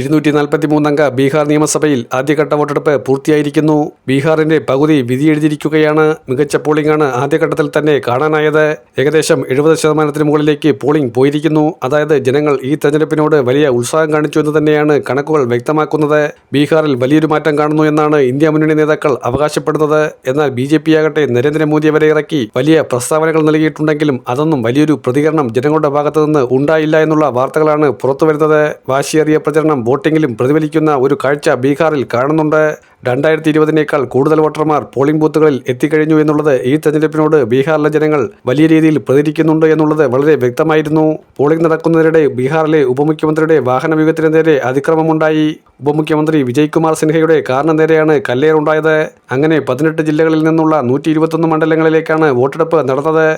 ഇരുന്നൂറ്റി നാൽപ്പത്തി മൂന്നംഗ ബീഹാർ നിയമസഭയിൽ ആദ്യഘട്ട വോട്ടെടുപ്പ് പൂർത്തിയായിരിക്കുന്നു. ബീഹാറിന്റെ പകുതി വിധിയെഴുതിയിരിക്കുകയാണ്. മികച്ച പോളിംഗാണ് ആദ്യഘട്ടത്തിൽ തന്നെ കാണാനായത്. ഏകദേശം എഴുപത് ശതമാനത്തിന് മുകളിലേക്ക് പോളിംഗ് പോയിരിക്കുന്നു. അതായത് ജനങ്ങൾ ഈ തെരഞ്ഞെടുപ്പിനോട് വലിയ ഉത്സാഹം കാണിച്ചു എന്ന് തന്നെയാണ് കണക്കുകൾ വ്യക്തമാക്കുന്നത്. ബീഹാറിൽ വലിയൊരു മാറ്റം കാണുന്നു എന്നാണ് ഇന്ത്യ മുന്നണി നേതാക്കൾ അവകാശപ്പെടുന്നത്. എന്നാൽ ബി ജെ പി ആകട്ടെ നരേന്ദ്രമോദി അവരെ ഇറക്കി വലിയ പ്രസ്താവനകൾ നൽകിയിട്ടുണ്ടെങ്കിലും അതൊന്നും വലിയൊരു പ്രതികരണം ജനങ്ങളുടെ ഭാഗത്തുനിന്ന് ഉണ്ടായില്ല എന്നുള്ള വാർത്തകളാണ് പുറത്തുവരുന്നത്. വാശിയേറിയ പ്രചരണം വോട്ടിംഗിലും പ്രതിഫലിക്കുന്ന ഒരു കാഴ്ച ബീഹാറിൽ കാണുന്നുണ്ട്. രണ്ടായിരത്തി ഇരുപതിനേക്കാൾ കൂടുതൽ വോട്ടർമാർ പോളിംഗ് ബൂത്തുകളിൽ എത്തിക്കഴിഞ്ഞു എന്നുള്ളത് ഈ തെരഞ്ഞെടുപ്പിനോട് ബീഹാറിലെ ജനങ്ങൾ വലിയ രീതിയിൽ പ്രതികരിക്കുന്നുണ്ട് എന്നുള്ളത് വളരെ വ്യക്തമായിരുന്നു. പോളിംഗ് നടക്കുന്നതിനിടെ ബീഹാറിലെ ഉപമുഖ്യമന്ത്രിയുടെ വാഹന വ്യൂഹത്തിന് നേരെ അതിക്രമമുണ്ടായി. ഉപമുഖ്യമന്ത്രി വിജയ് കുമാർ സിൻഹയുടെ കാറിന് നേരെയാണ് കല്ലേറുണ്ടായത്. അങ്ങനെ പതിനെട്ട് ജില്ലകളിൽ നിന്നുള്ള നൂറ്റി മണ്ഡലങ്ങളിലേക്കാണ് വോട്ടെടുപ്പ് നടന്നത്.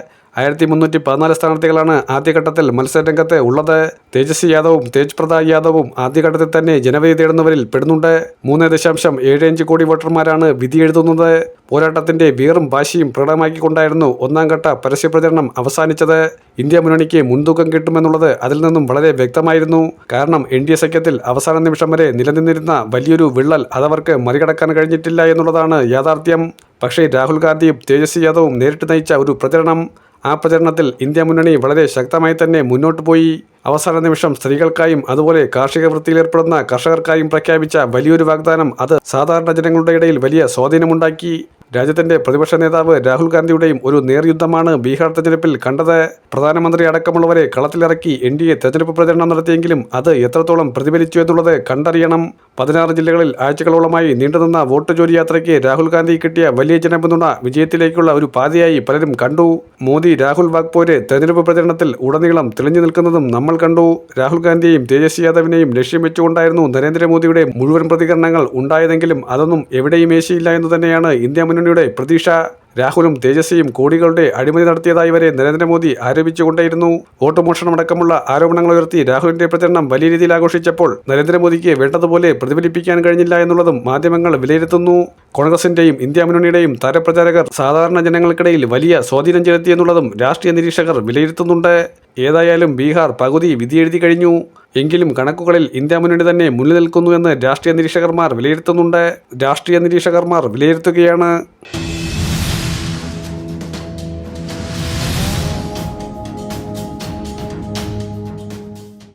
ആയിരത്തി മുന്നൂറ്റി പതിനാല് സ്ഥാനാർത്ഥികളാണ് ആദ്യഘട്ടത്തിൽ മത്സരരംഗത്ത് ഉള്ളത്. തേജസ്വി യാദവും തേജ് പ്രതാപ് യാദവും ആദ്യഘട്ടത്തിൽ തന്നെ ജനവിധി തേടുന്നവരിൽ പെടുന്നുണ്ട്. മൂന്ന് ദശാംശം ഏഴ് അഞ്ച് കോടി വോട്ടർമാരാണ് വിധി എഴുതുന്നത്. പോരാട്ടത്തിന്റെ വീറും വാശിയും പ്രകടമാക്കിക്കൊണ്ടായിരുന്നു ഒന്നാം ഘട്ട പരസ്യപ്രചരണം അവസാനിച്ചത്. ഇന്ത്യ മുന്നണിക്ക് മുൻതൂക്കം കിട്ടുമെന്നുള്ളത് അതിൽ നിന്നും വളരെ വ്യക്തമായിരുന്നു. കാരണം എൻ ഡി എ സഖ്യത്തിൽ അവസാന നിമിഷം വരെ നിലനിന്നിരുന്ന വലിയൊരു വിള്ളൽ അതവർക്ക് മറികടക്കാൻ കഴിഞ്ഞിട്ടില്ല എന്നുള്ളതാണ് യാഥാർത്ഥ്യം. പക്ഷേ രാഹുൽ ഗാന്ധിയും തേജസ്വി യാദവും നേരിട്ട് നയിച്ച ഒരു പ്രചരണം ആ പ്രചരണത്തിൽ ഇന്ത്യ മുന്നണി വളരെ ശക്തമായി തന്നെ മുന്നോട്ട് പോയി. അവസാന നിമിഷം സ്ത്രീകൾക്കായും അതുപോലെ കാർഷിക വൃത്തിയിലേർപ്പെടുന്ന കർഷകർക്കായും പ്രഖ്യാപിച്ച വലിയൊരു വാഗ്ദാനം അത് സാധാരണ ജനങ്ങളുടെ ഇടയിൽ വലിയ സ്വാധീനമുണ്ടാക്കി. രാജ്യത്തിന്റെ പ്രതിപക്ഷ നേതാവ് രാഹുൽ ഗാന്ധിയുടെയും ഒരു നേർയുദ്ധമാണ് ബീഹാർ തെരഞ്ഞെടുപ്പിൽ കണ്ടത്. പ്രധാനമന്ത്രി അടക്കമുള്ളവരെ കളത്തിലിറക്കി എൻ ഡി എ തെരഞ്ഞെടുപ്പ് പ്രചരണം നടത്തിയെങ്കിലും അത് എത്രത്തോളം പ്രതിഫലിച്ചു എന്നുള്ളത് കണ്ടറിയണം. പതിനാറ് ജില്ലകളിൽ ആഴ്ചകളോളമായി നീണ്ടുനിന്ന വോട്ട് ജോലി യാത്രയ്ക്ക് രാഹുൽ ഗാന്ധി കിട്ടിയ വലിയ ജനപിന്തുണ വിജയത്തിലേക്കുള്ള ഒരു പാതയായി പലരും കണ്ടു. മോദി രാഹുൽ വാഗ്പോര് തെരഞ്ഞെടുപ്പ് പ്രചരണത്തിൽ ഉടനീളം തെളിഞ്ഞു നിൽക്കുന്നതും നമ്മൾ കണ്ടു. രാഹുൽ ഗാന്ധിയെയും തേജസ്വി യാദവിനെയും ലക്ഷ്യം വെച്ചുകൊണ്ടായിരുന്നു നരേന്ദ്രമോദിയുടെ മുഴുവൻ പ്രതികരണങ്ങൾ ഉണ്ടായതെങ്കിലും അതൊന്നും എവിടെയും ഏശിയില്ല എന്ന് തന്നെയാണ് ഇന്ത്യ മുന്നണിയുടെ പ്രതീക്ഷ രാഹുലും തേജസ്വിയും കോടികളുടെ അഴിമതി നടത്തിയതായി വരെ നരേന്ദ്രമോദി ആരോപിച്ചുകൊണ്ടേയിരുന്നു. വോട്ട് മോഷണമടക്കമുള്ള ആരോപണങ്ങൾ ഉയർത്തി രാഹുലിന്റെ പ്രചരണം വലിയ രീതിയിൽ ആഘോഷിച്ചപ്പോൾ നരേന്ദ്രമോദിക്ക് വേണ്ടതുപോലെ പ്രതിഫലിപ്പിക്കാൻ കഴിഞ്ഞില്ല എന്നുള്ളതും മാധ്യമങ്ങൾ വിലയിരുത്തുന്നു. കോൺഗ്രസിന്റെയും ഇന്ത്യ മുന്നണിയുടെയും താരപ്രചാരകർ സാധാരണ ജനങ്ങൾക്കിടയിൽ വലിയ സ്വാധീനം ചെലുത്തിയെന്നുള്ളതും രാഷ്ട്രീയ നിരീക്ഷകർ വിലയിരുത്തുന്നുണ്ട്. ഏതായാലും ബീഹാർ പകുതി വിധിയെഴുതി കഴിഞ്ഞു. എങ്കിലും കണക്കുകളിൽ ഇന്ത്യ മുന്നണി തന്നെ മുന്നിൽ നിൽക്കുന്നു എന്ന് രാഷ്ട്രീയ നിരീക്ഷകർമാർ വിലയിരുത്തുന്നുണ്ട്. രാഷ്ട്രീയ നിരീക്ഷകർമാർ വിലയിരുത്തുകയാണ്.